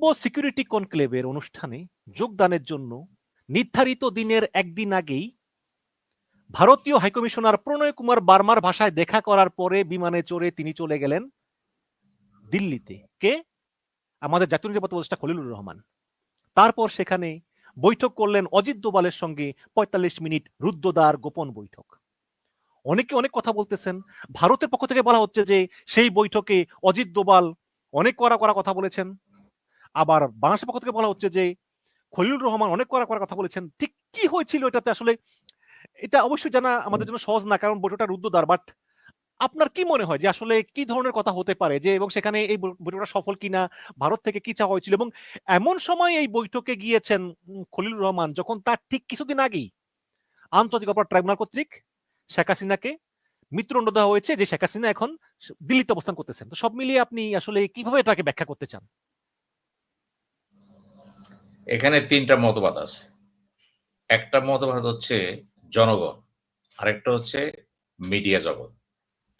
Colombo security কনক্লেভের অনুষ্ঠানে যোগদানের জন্য নির্ধারিত দিনের একদিন আগেই ভারতীয় হাইকমিশনার প্রণয় কুমার বার্মার ভাষায় দেখা করার পরে বিমানে চড়ে তিনি চলে গেলেন দিল্লিতে। কে? আমাদের জাতীয় নিরাপত্তা উপদেষ্টা খলিলুর রহমান। তারপর সেখানে বৈঠক করলেন অজিত দোবালের সঙ্গে পঁয়তাল্লিশ মিনিট রুদ্রদার গোপন বৈঠক। অনেকে অনেক কথা বলতেছেন। ভারতের পক্ষ থেকে বলা হচ্ছে যে সেই বৈঠকে অজিত দোবাল অনেক করা করা কথা বলেছেন। আবার বাংলাদেশের পক্ষ থেকে বলা হচ্ছে যে খলিলুর রহমান অনেক করা করা কথা বলেছেন। ঠিক কি হয়েছিল এটাতে আসলে? এটা অবশ্যই জানা আমাদের জন্য সহজ না কারণ বৈঠকটা রুদ্রদ্বার বাট আপনার কি মনে হয় যে আসলে কি ধরনের কথা হতে পারে যে এবং সেখানে এই বৈঠকটা সফল কিনা ভারত থেকে কি চাওয়া হয়েছিল? এবং এমন সময় এই বৈঠকে গিয়েছেন খলিলুর রহমান যখন তার ঠিক কিছুদিন আগেই আন্তর্জাতিক অপরাধ ট্রাইব্যুনাল কর্তৃক শেখ হাসিনাকে মৃত্যুদণ্ড দেওয়া হয়েছে যে শেখ হাসিনা এখন দিল্লিতে অবস্থান করতেছেন। তো সব মিলিয়ে আপনি আসলে কীভাবে এটাকে ব্যাখ্যা করতে চান? এখানে তিনটা মতবাদ আছে। একটা মতবাদ হচ্ছে জনগণ, আরেকটা হচ্ছে মিডিয়া জগৎ।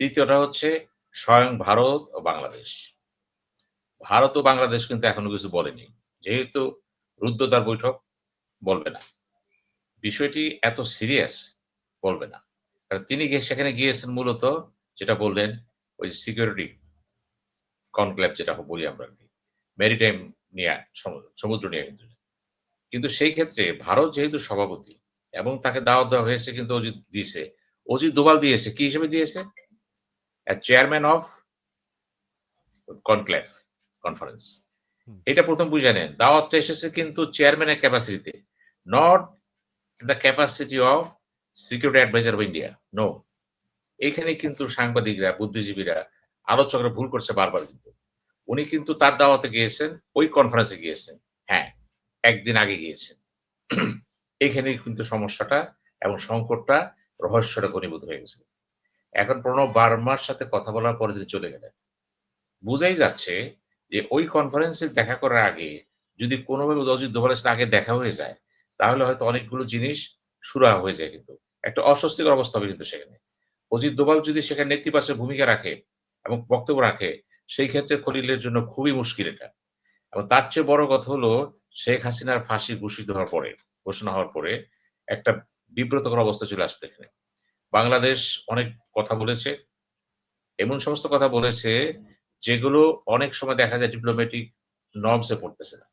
তৃতীয়টা হচ্ছে স্বয়ং ভারত ও বাংলাদেশ। ভারত ও বাংলাদেশ কিন্তু এখনও কিছু বলেনি। যেহেতু রুদ্রদার বৈঠক বলবে না। বিষয়টি এত সিরিয়াস বলবে না। কারণ তিনি সেখানে গিয়েছেন মূলত যেটা বললেন ওই সিকিউরিটি কনক্লেভ যেটা বলি আমরা মেরিটাইম নিয়ে সমুদ্র নিয়ে কিন্তু। কিন্তু সেই ক্ষেত্রে ভারত যেহেতু সভাপতি এবং তাকে দাওয়াত দেওয়া হয়েছে কিন্তু অজিত দিয়েছে অজিত দোবাল দিয়েছে কি হিসেবে দিয়েছে? চেয়ারম্যান অফ কনক্লেভ কনফারেন্স এটা প্রথম বুঝে নেন। দাওয়াতটা এসেছে কিন্তু চেয়ারম্যানের ক্যাপাসিটিতে not the capacity of security adviser of India no এখানে কিন্তু সাংবাদিকরা বুদ্ধিজীবীরা আলোচকরা ভুল করছে বারবার কিন্তু। উনি কিন্তু তার দাওয়াতে গিয়েছেন ওই কনফারেন্সে গিয়েছেন। হ্যাঁ একদিন আগে গিয়েছেন। এখানে কিন্তু সমস্যাটা এবং সংকটটা রহস্যটা ঘনীভূত হয়ে গেছে। এখন প্রণব বার্মার সাথে কথা বলার পরে তিনি চলে গেলেন। বুঝাই যাচ্ছে যে ওই কনফারেন্সে দেখা করার আগে যদি কোনোভাবে অজিত দোভালের সাথে আগে দেখা হয়ে যায়, তাহলে হয়তো অনেকগুলো জিনিস সুরা হয়ে যায় কিন্তু। একটা অস্বস্তিকর অবস্থা হবে কিন্তু সেখানে। অজিত দোভাল যদি সেখানে নেতৃপাশে ভূমিকা রাখে এবং বক্তব্য রাখে, সেই ক্ষেত্রে খলিলের জন্য খুবই মুশকিল এটা। এবং তার চেয়ে বড় কথা হলো শেখ হাসিনার ফাঁসি ঘোষিত হওয়ার পরে ঘোষণা হওয়ার পরে একটা বিব্রতকর অবস্থা চলে আসবে এখানে। বাংলাদেশ অনেক কথা বলেছে এমন সমস্ত কথা বলেছে যেগুলো অনেক সময় দেখা যায় ডিপ্লোম্যাটিক নর্মসে পড়তেছে না।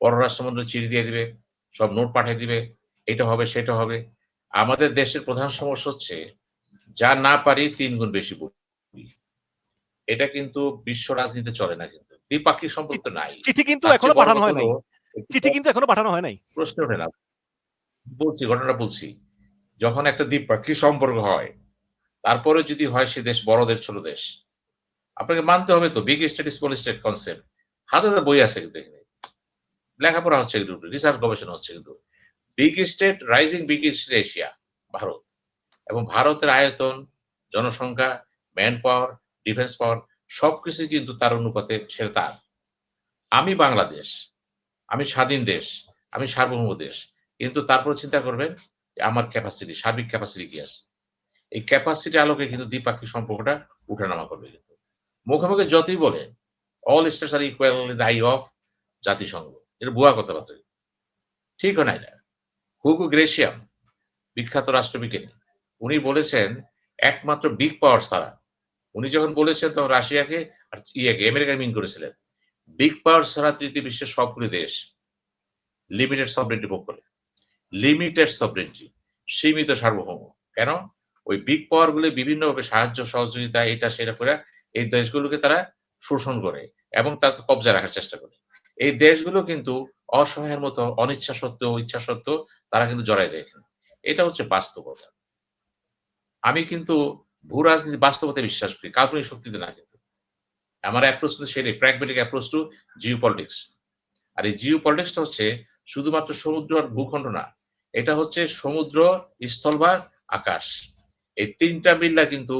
পররাষ্ট্রমন্ত্রী চিঠি দিয়ে দিবে সব নোট পাঠিয়ে দিবে এটা হবে সেটা হবে। আমাদের দেশের প্রধান সমস্যা হচ্ছে যা না পারি তিন গুণ বেশি বলি। এটা কিন্তু বিশ্ব রাজনীতিতে চলে না কিন্তু। দ্বিপাক্ষিক সম্পর্ক নাই। চিঠি কিন্তু এখনও পাঠানো হয় নাই চিঠি কিন্তু এখনও পাঠানো হয় নাই। প্রশ্ন ওঠে না। বলছি, ঘটনাটা বলছি। যখন একটা দ্বিপাক্ষিক সম্পর্ক হয় তারপরে যদি হয় সে দেশ বড়দের ছোট দেশ, আপনাকে মানতে হবে তো big state small state concept হাতে হাতে বই আছে কিন্তু এখানে। লেখাপড়া হচ্ছে কিন্তু রিসার্চ গবেষণা হচ্ছে কিন্তু। Big state rising big state Asia Bharat. এবং ভারতের আয়তন, জনসংখ্যা ম্যান পাওয়ার ডিফেন্স পাওয়ার সবকিছু কিন্তু তার অনুপাতে সেটা তার। আমি বাংলাদেশ আমি স্বাধীন দেশ, আমি সার্বভৌম দেশ। কিন্তু তারপর চিন্তা করবেন আমার ক্যাপাসিটি সার্বিক ক্যাপাসিটি কি আছে? এই ক্যাপাসিটি আলোকে কিন্তু দ্বিপাক্ষিক সম্পর্কটা উঠানামা করবে কিন্তু। মুখে মুখে যতই বলে all states are equal in eye of জাতিসংঘ। এটা ভুয়া কথাবার্তা। ঠিক না এটা। হুগু গ্রেশিয়াম, বিখ্যাত রাষ্ট্রবিজ্ঞানী, উনি বলেছেন, একমাত্র বিগ পাওয়ার ছাড়া উনি যখন বলেছেন, তখন রাশিয়াকে আর ইয়েকে আমেরিকা মিন করেছিলেন। বিগ পাওয়ার ছাড়া তৃতীয় বিশ্বের সবগুলি দেশ লিমিটেড সবরেন্টি ভোগ করে। লিমিটেড সবরেন্টি সীমিত সার্বভৌম। কেন? ওই বিগ পাওয়ার গুলি বিভিন্নভাবে সাহায্য, সহযোগিতা, এটা, সেটা করে এই দেশগুলোকে তারা শোষণ করে এবং তার কবজা রাখার চেষ্টা করে। এই দেশগুলো কিন্তু অসহায়ের মতো, অনিচ্ছা সত্ত্বেও, ইচ্ছা সত্ত্বেও তারা কিন্তু জড়ায় যায় এখানে। এটা হচ্ছে বাস্তবতা। আমি কিন্তু ভূ রাজনীতি বাস্তবতা বিশ্বাস করি, কাল্পনিক শক্তিতে না আমার অ্যাপ্রোচ কিন্তু সেটাই pragmatic approach to geopolitics আর এই জিও পলিটিক্সটা হচ্ছে শুধুমাত্র সমুদ্র আর ভূখণ্ড না, এটা হচ্ছে সমুদ্র, স্থল বা আকাশ। এই তিনটা মিল্লা কিন্তু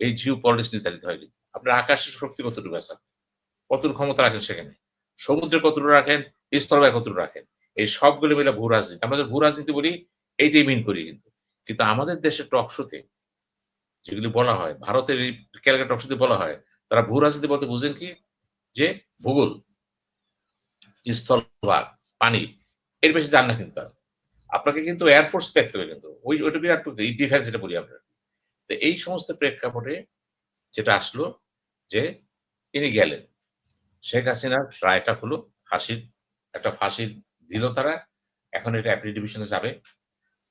এই জিও পলিটিক্স নির্ধারিত হয় আপনার আকাশের শক্তি কতটুকু আছে? কতটুকু ক্ষমতা রাখেন সেখানে? সমুদ্রে কতটুকু রাখেন? স্থলবায় কতটুকু রাখেন? এই সবগুলো মিলে ভূ রাজনীতি। আমরা ভূ রাজনীতি বলি, এইটাই মিন করি কিন্তু। কিন্তু আমাদের দেশের টকশোতে যেগুলি বলা হয়, ভারতের এই ক্যালকাটা টকশোতে বলা হয় তারা ভূ রাজনীতি বলতে বুঝেন কি? যে ভূগোল স্থলভাগ পানি, এর বেশি যান না কিন্তু আপনাকে কিন্তু এয়ারফোর্স দেখতে হবে কিন্তু। ওই ওইটা বিরাট ডিফেন্স যেটা বলি আমরা তো এই সমস্ত প্রেক্ষাপটে যেটা আসলো যে তিনি গেলেন। শেখ হাসিনার রায়টা হলো ফাঁসির একটা ফাঁসির দিল তারা। এখন এটা অ্যাপিল ডিভিশনে যাবে।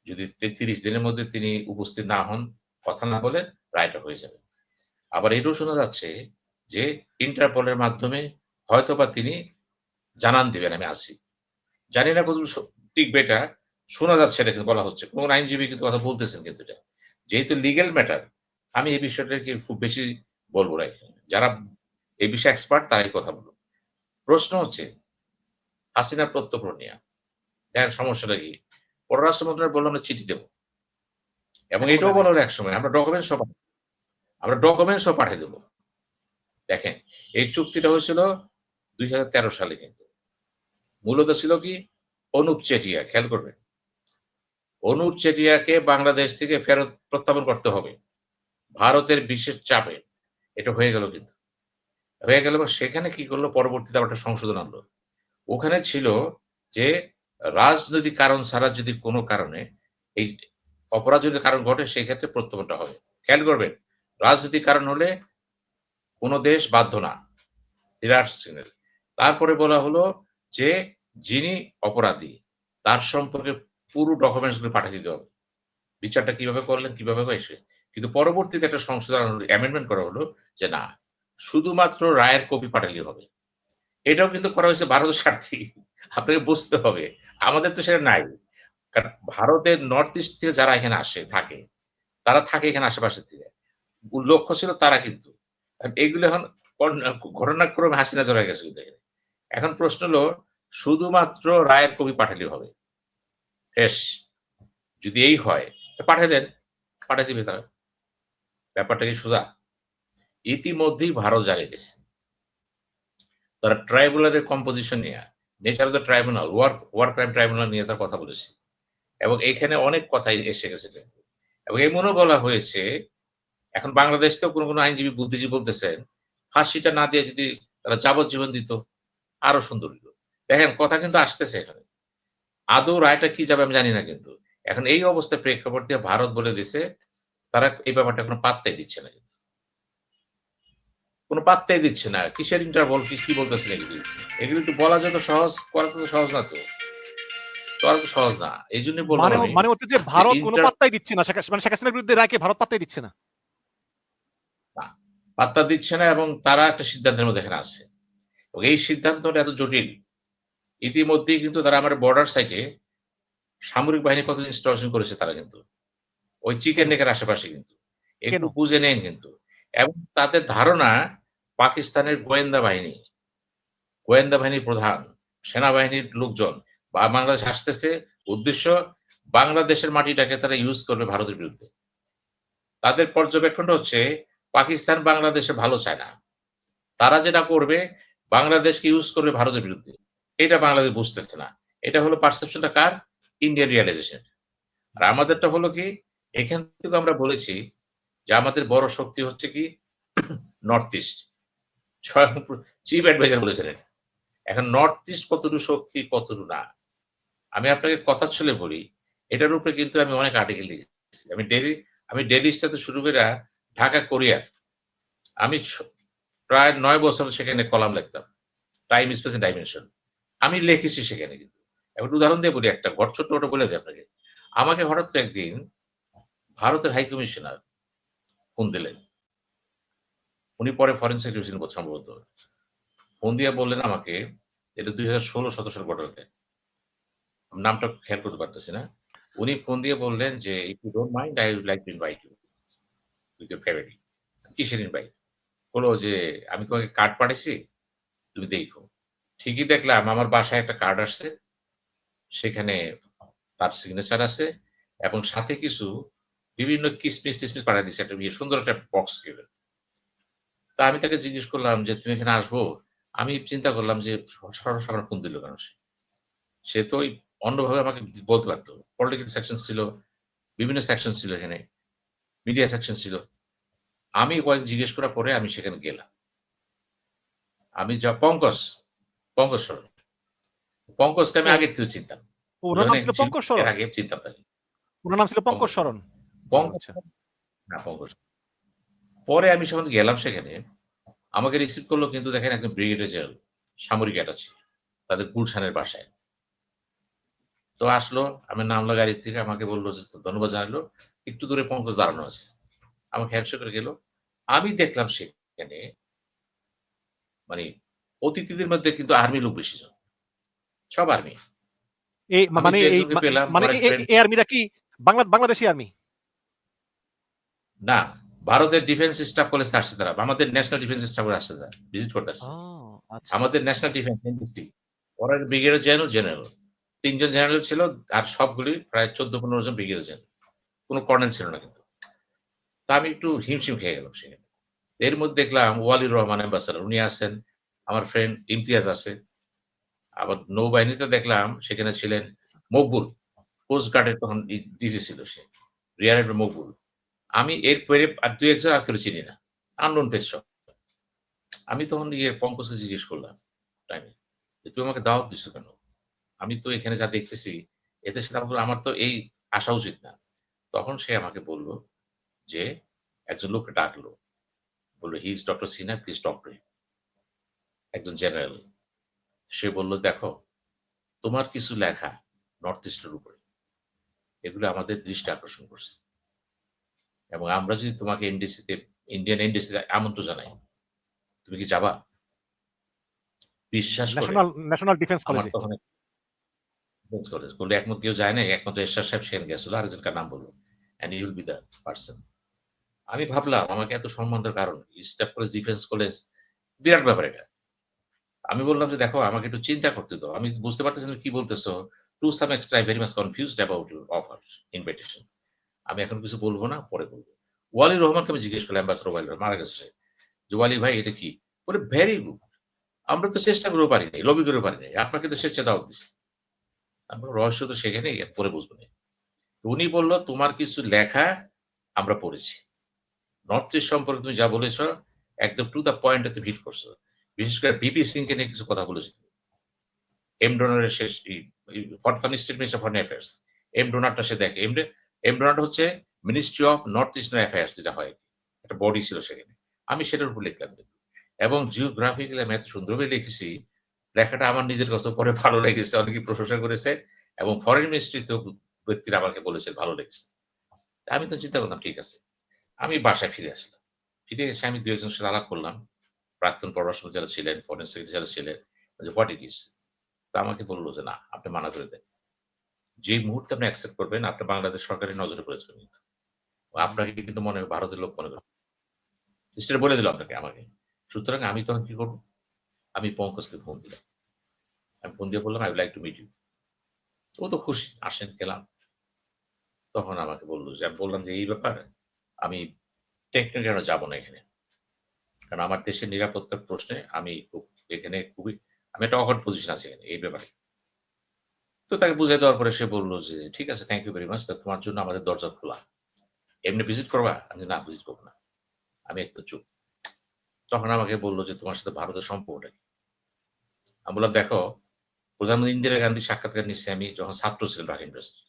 যদি তেত্রিশ দিনের মধ্যে তিনি উপস্থিত না হন, কথা না বলে রায়টা হয়ে যাবে। আবার এটাও শোনা যাচ্ছে যে ইন্টারপলের মাধ্যমে হয়তোবা তিনি জানান দিবেন আমি আসি জানি না কত টিকবে এটা শোনা যাচ্ছে এটা কিন্তু বলা হচ্ছে। কোন আইনজীবী কিন্তু কথা বলতেছেন কিন্তু এটা। যেহেতু লিগেল ম্যাটার আমি এই বিষয়টাকে খুব বেশি বলব না। যারা এই বিষয়ে এক্সপার্ট তারাই কথা বলব প্রশ্ন হচ্ছে হাসিনা প্রত্যক্ষ নিয়ে দেখেন সমস্যাটা কি? পররাষ্ট্র মন্ত্রণালয় বলল আমরা চিঠি দেবো। এবং এটাও বলা হলো এক সময়। আমরা ডকুমেন্টস সব আমরা ডকুমেন্টস সব পাঠিয়ে দেবো। দেখেন, এই চুক্তিটা হয়েছিল দুই হাজার তেরো সালে কিন্তু। মূলত ছিল কি? অনুপ চেটিয়া, খেয়াল করবেন। অনুপ চেটিয়াকে বাংলাদেশ থেকে ফেরত প্রত্যাবর্তন করতে হবে। ভারতের বিশেষ চাপে এটা হয়ে গেল কিন্তু। হয়ে গেল সেখানে কি করল? পরবর্তীতে আবার একটা সংশোধন আনলো। ওখানে ছিল যে, রাজনৈতিক কারণ ছাড়া যদি কোনো কারণে এই অপরাধ যদি কারণ ঘটে সেই ক্ষেত্রে প্রত্যাবর্তনটা হবে। খেয়াল করবেন রাজনৈতিক কারণ হলে কোনো দেশ বাধ্য না সিগন্যাল তারপরে বলা হলো যে যিনি অপরাধী, তার সম্পর্কে পুরো ডকুমেন্টসগুলো পাঠিয়ে দিতে হবে। বিচারটা কীভাবে করলেন, কীভাবে হয়েছে? কিন্তু পরবর্তীতে একটা সংশোধন অ্যামেন্ডমেন্ট করা হলো যে না, শুধুমাত্র রায়ের কপি পাঠালেই হবে। এটাও কিন্তু করা হয়েছে ভারতের স্বার্থে। আপনাকে বুঝতে হবে, আমাদের তো সেটা নাই। কারণ ভারতের নর্থ ইস্ট থেকে যারা এখানে আসে, থাকে, তারা থাকে এখানে আশেপাশে থেকে। লক্ষ্য ছিল তারা কিন্তু। এগুলো এখন ঘটনাক্রমে হাসিনা জড়া গেছে এখন। প্রশ্ন হলো, শুধুমাত্র রায়ের কপি পাঠালেই হবে? বেশ, যদি এই হয় পাঠিয়ে দেন, পাঠিয়ে দিবে তারা ব্যাপারটা কি সোজা? ইতিমধ্যেই ভারত জানিয়ে গেছে তারা ট্রাইব্যুনালের কম্পোজিশন নিয়ে, nature of the tribunal, war war crime tribunal নিয়ে তার কথা বলেছে। এবং এখানে অনেক কথাই এসে গেছে। এবং এমনও বলা হয়েছে এখন বাংলাদেশ তো কোনো কোনো আইনজীবী বুদ্ধিজীবী বলতেছেন ফাঁসিটা না দিয়ে যদি তারা যাবজ্জীবন দিত আরও সুন্দর হইতো। দেখেন কথা কিন্তু আসতেছে এখানে। আদৌ রায়টা কি যাবে আমি জানি না কিন্তু। এখন এই অবস্থায় প্রেক্ষাপট দিয়ে ভারত বলে দিছে তারা এই ব্যাপারটা কোনো পাত্তাই দিচ্ছে না কিন্তু। কোনো পাত্তাই দিচ্ছে না। কিসের ইন্টারভল কি কি বলতেছেন এগুলি? এগুলি তো বলা যত সহজ করা তো সহজ না তো। করা তো সহজ না। এই জন্য মানে মানে হচ্ছে যে ভারত কোনো পাত্তাই দিচ্ছে না। মানে শেখ হাসিনার বিরুদ্ধে রায়কে ভারত পাত্তাই দিচ্ছে না। পাত্তা দিচ্ছে না এবং তারা একটা সিদ্ধান্তের মধ্যে এখানে আসছে এই সিদ্ধান্তটা এত জটিল। ইতিমধ্যেই কিন্তু তারা আমার বর্ডার সাইটে সামরিক বাহিনী কত ইনস্টলেশন করেছে তারা কিন্তু। ওই চিকেন নেকের আশেপাশে কিন্তু। একটু বুঝে নেন কিন্তু। এবং তাদের ধারণা পাকিস্তানের গোয়েন্দা বাহিনী গোয়েন্দা বাহিনীর প্রধান সেনাবাহিনীর লোকজন বা বাংলাদেশ আসতেছে উদ্দেশ্য বাংলাদেশের মাটিটাকে তারা ইউজ করবে ভারতের বিরুদ্ধে। তাদের পর্যবেক্ষণটা হচ্ছে পাকিস্তান বাংলাদেশে ভালো চায় না। তারা যেটা করবে, বাংলাদেশকে ইউজ করবে ভারতের বিরুদ্ধে। এটা বাংলাদেশ বুঝতেছে না। এটা হলো পারসেপশনটা কার? ইন্ডিয়ান রিয়ালাইজেশন আর আমাদেরটা হলো কি? এখান থেকে আমরা বলেছি যে আমাদের বড় শক্তি হচ্ছে কি? নর্থ ইস্ট স্বয়ং চিফ অ্যাডভাইজার বলেছেন এটা। এখন নর্থ ইস্ট কতটুকু শক্তি, কতটুকু না? আমি আপনাকে কথা ছলে বলি, এটার উপরে কিন্তু আমি অনেক আর্টিকেল লিখেছি। আমি ডেলি আমি ডেলি স্টাতে শুরু করে ঢাকা কোরিয়ার। আমি প্রায় নয় বছর সেখানে কলাম লিখতাম। টাইম স্পেস ডাইমেনশন আমি লিখেছি সেখানে কিন্তু। এখন উদাহরণ দিয়ে বলি একটা, ঘর ছোট্ট ওটা বলে দিই আপনাকে। আমাকে হঠাৎ একদিন ভারতের হাই কমিশনার ফোন দিলেন। উনি পরে ফরেন সেক্রেটারি ছিলেন সম্ভবত। ফোন দিয়ে বললেন আমাকে, এটা দুই হাজার ষোলো সতেরো সাল ঘটনাতে। নামটা খেয়াল করতে পারতেছি না। উনি ফোন দিয়ে বললেন যে if you don't mind I would like to invite you with family কিসের ইনভাইট বলো যে, আমি তোমাকে কার্ড পাঠিয়েছি তুমি দেখো। ঠিকই দেখলাম, আমার বাসায় একটা কার্ড আসছে। সেখানে তার সিগনেচার আছে এবং সাথে কিছু বিভিন্ন কিসমিস টিসমিস পাঠিয়ে দিচ্ছে একটা ইয়ে সুন্দর একটা বক্স কেবে তা আমি তাকে জিজ্ঞেস করলাম যে, তুমি এখানে আসব? আমি চিন্তা করলাম যে, সরাসরি আমার ফোন দিল কেন সে? সে তো ওই অন্যভাবে আমাকে বলতে পারতো। পলিটিক্যাল সেকশন ছিল, বিভিন্ন সেকশন ছিল এখানে। মিডিয়া সেকশন ছিল। আমি কয়েক জিজ্ঞেস করার পরে আমি সেখানে গেলাম। আমি যা পঙ্কজ পঙ্কজ সরণ পঙ্কজকে আমি ও। আগের থেকে চিনতাম। ওনার নাম ছিল ছিল, পঙ্কজ সরণ আগে চিনতাম তাকে। ওনার নাম ছিল পঙ্কজ। সরণ পঙ্কজ আচ্ছা। না পঙ্কজ। পরে আমি যখন গেলাম সেখানে। আমাকে রিসিভ করল কিন্তু দেখেন একজন ব্রিগেডিয়ার জেনারেল সামরিক অ্যাটাচি তাদের গুলশানের বাসায়। তো আসলো আমি নামলা গাড়ির থেকে আমাকে বলল যে ধন্যবাদ জানালো। একটু দূরে পঙ্কজ দাঁড়ানো আছে। আমাকে হ্যান্ডশেক করে গেল। আমি দেখলাম সেখানে মানে অতিথিদের মধ্যে কিন্তু আর্মি লোক বেশি জন। সব আর্মি এই মানে মানে এই- friend- কি বাংলা বাংলাদেশি আর্মি না ভারতের ডিফেন্স স্টাফ কলেজ আসছে তারা আমাদের ন্যাশনাল ডিফেন্স স্টাফ আসছে তারা ভিজিট করতে আসছে। আচ্ছা। আমাদের ন্যাশনাল ডিফেন্স এনডিসি ওরা ব্রিগেডিয়ার জেনারেল জেনারেল তিনজন জেনারেল ছিল আর সবগুলি প্রায় চোদ্দ পনেরো জন ব্রিগেডিয়ার জেনারেল কোনো কর্নেল ছিল না কিন্তু। তা আমি একটু হিমশিম খেয়ে গেলাম সেখানে। এর মধ্যে দেখলাম ওয়ালির রহমান অ্যাম্বাসাডার উনি আছেন আমার ফ্রেন্ড ইমতিয়াজ আছে। আবার নৌবাহিনীতে দেখলাম সেখানে ছিলেন মকবুল। কোস্ট গার্ডের তখন ডিজি ছিল সে, রিয়ার মকবুল। আমি এর পরে আর দুই একজন আর কেউ চিনি না। আননোন পেশ আমি তখন ইয়ে পঙ্কজকে জিজ্ঞেস করলাম টাইমে তুই আমাকে দাওয়াত দিছো কেন? আমি তো এখানে যা দেখতেছি, এদের সাথে আমার তো এই আসা উচিত না। তখন সে আমাকে বলল যে একজন লোককে ডাকলো। বলল he is doctor Sinha please talk to একজন জেনারেল সে বলল দেখো তোমার কিছু লেখা নর্থ ইস্টের উপরে। এগুলো আমাদের দৃষ্টি আকর্ষণ করছে। এবং আমরা যদি তোমাকে এনডিসিতে ইন্ডিয়ান এনডিসিতে আমন্ত্রণ জানাই তুমি কি যাবা? বিশ্বাস করে ন্যাশনাল ডিফেন্স কলেজে ডিফেন্স কলেজ বললে একমত কেউ যায় না একমাত্র এরশাদ সাহেব সেন গেছিল আরেকজনকার নাম বলল and you'll be the person আমি ভাবলাম, আমাকে এত সম্মান দেওয়ার কারণ স্টাফ কলেজ ডিফেন্স কলেজ বিরাট ব্যাপার এটা। আমি বললাম যে, দেখো, আমাকে একটু চিন্তা করতে দাও। আমি বুঝতে পারতেছি কি বলতেছো। To some extra very much confused about your offer invitation আমি এখন কিছু বলব না, পরে বলব। ওয়ালি রহমানকে আমি জিজ্ঞেস করলাম অ্যাম্বাসডার ওয়ালি মারা গেছে। যে, ওয়ালি ভাই, এটা কি? বলে ভেরি গুড আমরা তো চেষ্টা করেও পারি নাই লবি করেও পারি নাই। আপনাকে তো শেষে দাওয়াত দিছি। আমরা রহস্য তো সেখানে পরে বুঝব না। উনি বলল, তোমার কিছু লেখা আমরা পড়েছি। নর্থ ইস্ট সম্পর্কে তুমি যা বলেছ, একদম টু দ্য পয়েন্ট তুমি হিট করছ। বিশেষ করে বিপি সিং কে নিয়ে কিছু কথা বলেছি এম ডোনারের শেষ ফরফানি statement of foreign affairs M ডোনারটা সে দেখে। এম এম ডোনার হচ্ছে ministry of north eastern affairs যেটা হয়। একটা বডি ছিল সেখানে। আমি সেটার উপর লিখলাম এবং জিওগ্রাফিক্যালি আমি এত সুন্দরভাবে লিখেছি, লেখাটা আমার নিজের কাছে পরে ভালো লেগেছে, অনেকে প্রশংসা করেছে, এবং ফরেন মিনিস্ট্রিতেও ব্যক্তিরা আমাকে বলেছে, ভালো লেগেছে। আমি তো চিন্তা করলাম, ঠিক আছে। আমি বাসায় ফিরে আসলাম। ফিরে এসে আমি দু একজনের সাথে আলাপ করলাম। প্রাক্তন পররাষ্ট্র যারা ছিলেন ফরেন সেক্রেটারি যারা ছিলেন, যে হোয়াট ইট ইস তা আমাকে বলল যে, না, আপনি মানা করে দেন। যে মুহূর্তে আপনি অ্যাকসেপ্ট করবেন, আপনি বাংলাদেশ সরকারের নজরে পড়েছেন কিন্তু। আপনাকে কিন্তু মনে হয় ভারতের লোক মনে করেন সেটা বলে দিল আপনাকে, আমাকে। সুতরাং আমি তখন কি করব? আমি পঙ্কজকে ফোন দিলাম। আমি ফোন দিয়ে বললাম I like to meet you ও তো খুশি, আসেন, গেলাম। তখন আমাকে বলল যে, আমি বললাম যে, এই ব্যাপার আমি টেকনিক্যাল যাব না এখানে? কারণ আমার দেশের নিরাপত্তার প্রশ্নে আমি খুব, এখানে খুবই, আমি একটা অকট পজিশন আছি এখানে, এই ব্যাপারে। তো তাকে বুঝাই দেওয়ার পরে সে বলল যে, ঠিক আছে থ্যাংক ইউ ভেরি মাচ তোমার জন্য আমাদের দরজা খোলা। এমনি ভিজিট করবা? আমি না ভিজিট করব না। আমি একটু চুপ। তখন আমাকে বলল যে, তোমার সাথে ভারতের সম্পর্কটা কি? আমি বললাম, দেখো, প্রধানমন্ত্রী ইন্দিরা গান্ধী সাক্ষাৎকার নিচ্ছে আমি যখন ছাত্র ছিলাম ঢাকা ইউনিভার্সিটি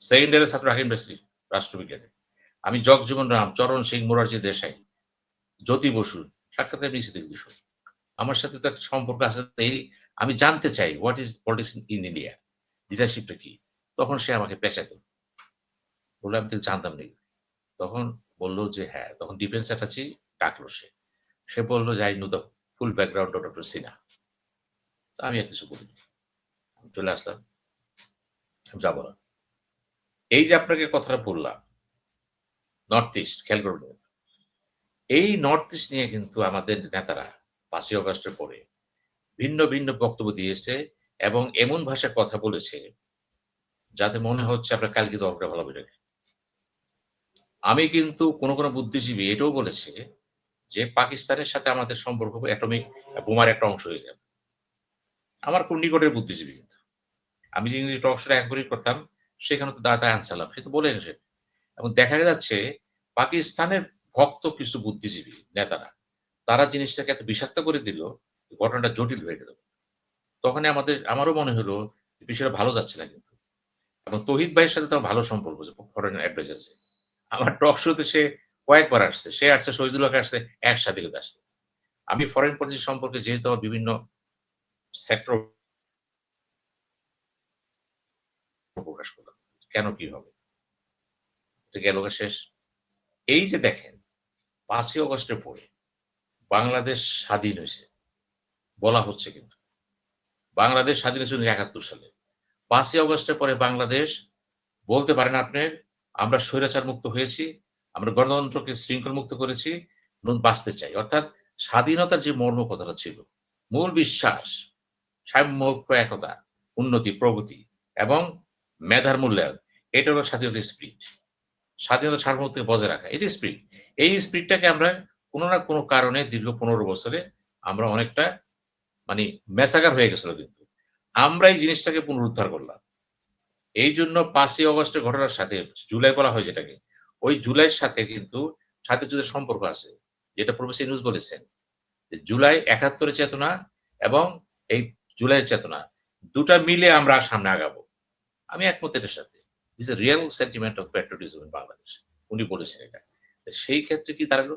সেকেন্ড ইয়ারের ছাত্র ঢাকা ইউনিভার্সিটি রাষ্ট্রবিজ্ঞানে। আমি জগজীবন রাম, চরণ সিং মোরারজি দেশাই, জ্যোতি বসু সাক্ষাৎ দেখি বিষয় আমার সাথে তার সম্পর্ক আছে এই আমি জানতে চাই what is politics in India লিডারশিপটা কি? তখন সে আমাকে পেঁচাত। বলল, আমি তো জানতাম না। তখন বলল যে হ্যাঁ। তখন ডিফেন্স অ্যাটাচি ডাকলো সে। সে বলল, যে I know the full background of doctor Sinha আমি আর কিছু বলিনি। আমি চলে আসলাম। যাব না। এই যে আপনাকে কথাটা বললাম নর্থ ইস্ট খেয়াল এই নর্থ ইস্ট নিয়ে কিন্তু আমাদের নেতারা পাঁচই অগস্টের পরে ভিন্ন ভিন্ন বক্তব্য দিয়েছে এবং এমন ভাষায় কথা বলেছে যাতে মনে হচ্ছে আমরা কালকে দরকার ভালো বেরোবে আমি কিন্তু কোনো কোনো বুদ্ধিজীবী এটাও বলেছে যে পাকিস্তানের সাথে আমাদের সম্পর্ক অ্যাটমিক বোমার একটা অংশ হয়ে যাবে। আমার কোন নিকটের বুদ্ধিজীবী কিন্তু। আমি যে ইংরেজি টক শোটা একবারই করতাম, সেখানে তো দাদা আনসালাম, সে তো বলে গেছে এবং দেখা যাচ্ছে পাকিস্তানের ভক্ত কিছু বুদ্ধিজীবী নেতারা, তারা জিনিসটাকে এত বিষাক্ত করে দিল ঘটনাটা জটিল হয়ে গেল। তখনই আমাদের, আমারও মনে হলো বিষয়টা ভালো যাচ্ছে না কিন্তু। এবং তহিদ ভাইয়ের সাথে তো আমার ভালো সম্পর্ক ফরেন অ্যাডভাইজার আমার টক শোতে সে কয়েকবার আসছে, সে আসছে শহীদুল্লাহকে আসছে, একসাথে কিন্তু আসছে। আমি ফরেন পলিসি সম্পর্কে যেহেতু আমার বিভিন্ন সেক্টর প্রকাশ করলাম, কেন কি হবে? গেল শেষ। এই যে দেখেন, পাঁচই অগস্টের পরে বাংলাদেশ স্বাধীন হয়েছে, বলা হচ্ছে কিন্তু। বাংলাদেশ স্বাধীন হয়েছে একাত্তর সালে। পাঁচই অগস্টের পরে বাংলাদেশ, বলতে পারেন আপনি, আমরা স্বৈরাচার মুক্ত হয়েছি, আমরা গণতন্ত্রকে শৃঙ্খল মুক্ত করেছি নতুন বাঁচতে চাই। অর্থাৎ স্বাধীনতার যে মর্ম কথাটা ছিল, মূল বিশ্বাস, সাম্য একতা, উন্নতি, প্রগতি এবং মেধার মূল্যায়ন, এটা হলো স্বাধীনতার স্পিরিট। স্বাধীনতা সার্বভৌমত্বকে বজায় রাখা এটি স্পিরিট এই স্পিরিটটাকে আমরা কোনো না কোনো কারণে দীর্ঘ পনেরো বছরে আমরা অনেকটা মানে মেসাগার হয়ে গেছিল কিন্তু। আমরা এই জিনিসটাকে পুনরুদ্ধার করলাম। এই জন্য পাঁচই অগস্টের ঘটনার সাথে, জুলাই বলা হয় যেটাকে, ওই জুলাইয়ের সাথে কিন্তু সাথে যদি সম্পর্ক আছে, যেটা প্রফেসর নিউজ বলেছেন। জুলাই একাত্তরের চেতনা এবং এই জুলাইয়ের চেতনা, দুটা মিলে আমরা সামনে আগাবো। আমি একমত এটার সাথে। Is a real sentiment of patriotism in Bangladesh উনি বলেছেন এটা। সেই ক্ষেত্রে কি দাঁড়াল?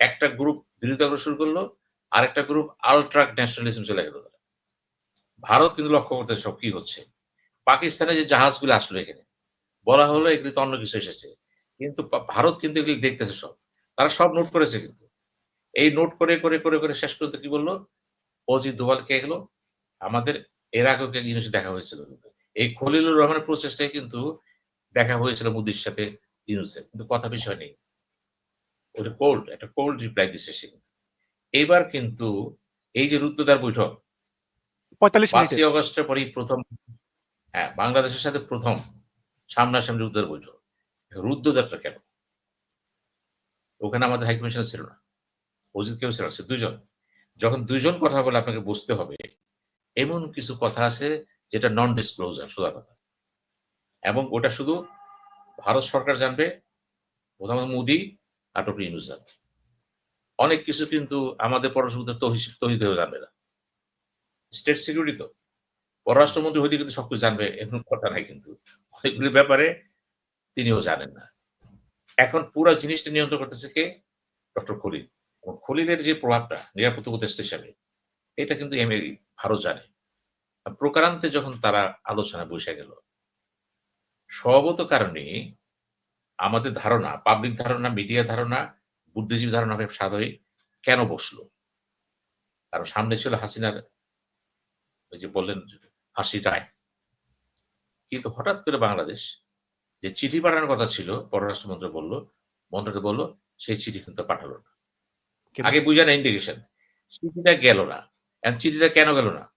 একটা গ্রুপ বিরোধিতা করা শুরু করল, আরেকটা গ্রুপ আলট্রাক ন্যাশনালিজম চলে গেল। ভারত কিন্তু লক্ষ্য করতে সব কি হচ্ছে। পাকিস্তানে যে জাহাজগুলো আসলো এখানে, বলা হলো এগুলি তো অন্য কিছু এসেছে। কিন্তু ভারত কিন্তু এগুলি দেখতেছে সব। তারা সব নোট করেছে কিন্তু। এই নোট করে করে করে করে শেষ পর্যন্ত কি বলল? অজিত দোভাল কে গেলো আমাদের এর আগেও জিনিস দেখা হয়েছিল? কিন্তু এই খলিলুর রহমানের প্রচেষ্টায় কিন্তু দেখা হয়েছিল মোদির সাথে ইউনুসের কিন্তু কথা বিষয় নেই। ওটা কোল্ড একটা কোল্ড রিপ্লাই দিচ্ছে সে কিন্তু। এইবার কিন্তু এই যে রুদ্রদার বৈঠক পাঁচই অগস্টের পরেই প্রথম হ্যাঁ বাংলাদেশের সাথে প্রথম সামনাসামনি রুদ্রের বৈঠক। রুদ্রদারটা কেন? ওখানে আমাদের হাইকমিশন ছিল না। অজিত কেউ ছিল দুজন যখন দুজন কথা বলে আপনাকে বুঝতে হবে এমন কিছু কথা আছে যেটা নন ডিসক্লোজার সোজা কথা। এবং ওটা শুধু ভারত সরকার জানবে, প্রধানমন্ত্রী মোদী আর ডক্টর ইউনুস জানবে। অনেক কিছু কিন্তু আমাদের পররাষ্ট্র তহিদ হয়ে জানবে না। স্টেট সিকিউরিটি তো। পররাষ্ট্রমন্ত্রী হইলে কিন্তু সবকিছু জানবে এখন কথা নাই কিন্তু। অনেকগুলি ব্যাপারে তিনিও জানেন না। এখন পুরো জিনিসটা নিয়ন্ত্রণ করতেছে কে? ডক্টর খলিল। খলিলের যে প্রভাবটা, নিরাপত্তা উপদেষ্টা হিসাবে, এটা কিন্তু ভারত জানে। প্রকারান্তে যখন তারা আলোচনা বসে গেল স্বভাবত কারণে আমাদের ধারণা পাবলিক ধারণা মিডিয়া ধারণা বুদ্ধিজীবী ধারণা সাদয় কেন বসল? কারণ সামনে ছিল হাসিনার ওই যে বললেন হাসি রায়। কিন্তু হঠাৎ করে বাংলাদেশ যে চিঠি পাঠানোর কথা ছিল পররাষ্ট্রমন্ত্রী বলল মন্ত্রকে বলল সেই চিঠি কিন্তু পাঠালো না। আগে বুঝে না ইন্ডিকেশন চিঠিটা গেল না। চিঠিটা কেন গেল না?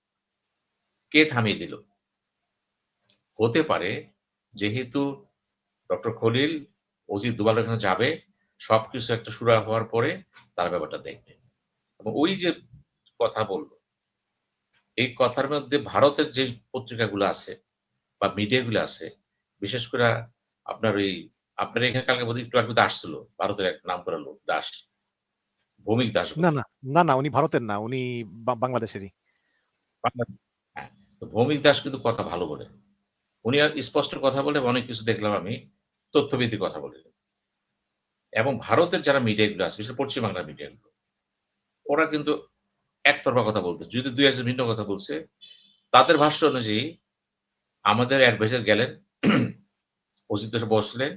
কে থামিয়ে দিল? হতে পারে যেহেতু ডক্টর খলিল অজিত দুবাল এখানে যাবে সবকিছু একটা শুরু হওয়ার পরে তার ব্যাপারটা দেখবে। এবং ওই যে কথা বলল এই কথার মধ্যে ভারতের যে পত্রিকাগুলো আছে বা মিডিয়াগুলো আছে বিশেষ করে আপনার ওই আপনার এখানে কালকে বোধহয় একটু আগে দাস ছিল ভারতের এক নাম করা লোক দাস ভৌমিক দাস না না না না উনি ভারতের না উনি বাংলাদেশেরই। হ্যাঁ, তো ভৌমিক দাস কিন্তু কথা ভালো বলে। উনি আর স্পষ্ট কথা বলে অনেক কিছু দেখলাম আমি তথ্যভিত্তিক কথা বলে। এবং ভারতের যারা মিডিয়াগুলো আছে বিশেষ করে পশ্চিম বাংলার মিডিয়াগুলো ওরা কিন্তু একতরফা কথা বলতে যদি দুই একজন ভিন্ন কথা বলছে তাদের ভাষ্য অনুযায়ী আমাদের অ্যাডভাইজার গেলেন অজিত বসলেন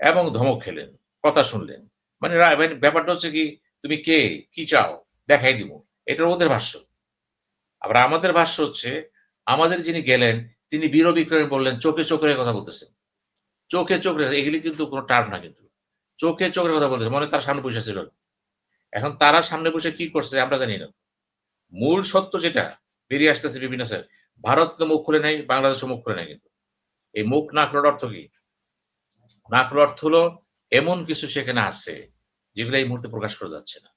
এবং ধমক খেলেন কথা শুনলেন। মানে মানে ব্যাপারটা হচ্ছে কি তুমি কে? কি চাও? দেখাই দিব। এটা ওদের ভাষ্য। আবার আমাদের ভাষ্য হচ্ছে, আমাদের যিনি গেলেন, তিনি বীর বিক্রমে বললেন, চোখে চোখের কথা বলতেছেন চোখে চোখে এগুলি কিন্তু কোনো টার্ম না কিন্তু। চোখে চোখের কথা বলতেছে, মনে তার সামনে বসে ছিল। এখন তারা সামনে বসে কি করছে আমরা জানি না। মূল সত্য যেটা, বেরিয়ে আসতেছে বিভিন্ন স্যার ভারত তো মুখ খুলে নাই, বাংলাদেশও মুখ খুলে নাই কিন্তু। এই মুখ না খোলার অর্থ কি? না খোলার অর্থ হলো, এমন কিছু সেখানে আছে, যেগুলো এই মুহূর্তে প্রকাশ করা যাচ্ছে না।